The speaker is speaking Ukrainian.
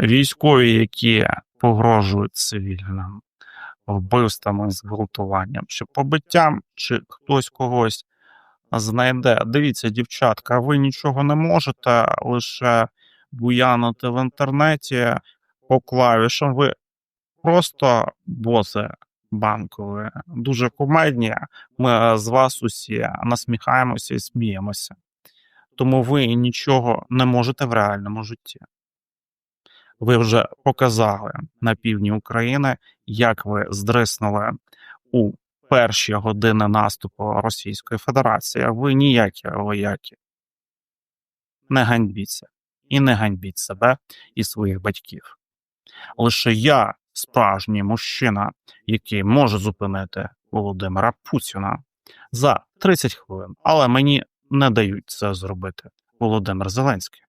військові, які погрожують цивільним вбивствами, зґвалтуванням чи побиттям, чи хтось когось знайде. Дивіться, дівчатка, ви нічого не можете лише буянити в інтернеті по клавішам. Ви просто боси банкові, дуже кумедні. Ми з вас усі насміхаємося і сміємося. Тому ви нічого не можете в реальному житті. Ви вже показали на півдні України, як ви здриснули у перші години наступу Російської Федерації. Ви ніякі вояки. Не ганьбіться і не ганьбіть себе і своїх батьків. Лише я справжній мужчина, який може зупинити Володимира Путіна за 30 хвилин, але мені не дають це зробити Володимир Зеленський.